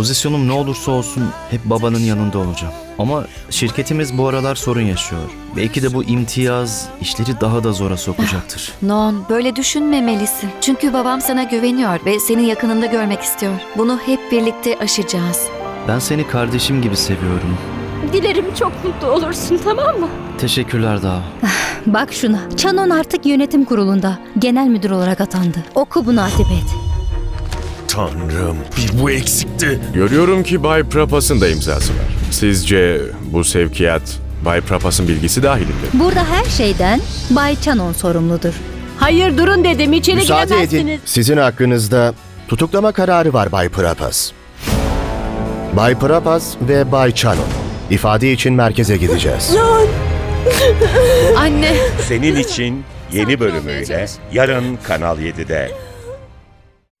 Pozisyonum ne olursa olsun hep babanın yanında olacağım. Ama şirketimiz bu aralar sorun yaşıyor. Belki de bu imtiyaz işleri daha da zora sokacaktır. Non, böyle düşünmemelisin. Çünkü babam sana güveniyor ve seni yakınında görmek istiyor. Bunu hep birlikte aşacağız. Ben seni kardeşim gibi seviyorum. Dilerim çok mutlu olursun tamam mı? Teşekkürler daha. Bak şuna. Canon artık yönetim kurulunda. Genel müdür olarak atandı. Oku bunu Atibet. Tanrım bir bu eksikti. Görüyorum ki Bay Prapas'ın da imzası var. Sizce bu sevkiyat Bay Prapas'ın bilgisi dahilinde. Burada her şeyden Bay Canon sorumludur. Hayır durun dedim içeri Müsaade giremezsiniz. edin. Sizin hakkınızda tutuklama kararı var Bay Prapas. Bay Prapas ve Bay Chano. İfade için merkeze gideceğiz. Anne! Senin için yeni bölümüyle yarın Kanal 7'de.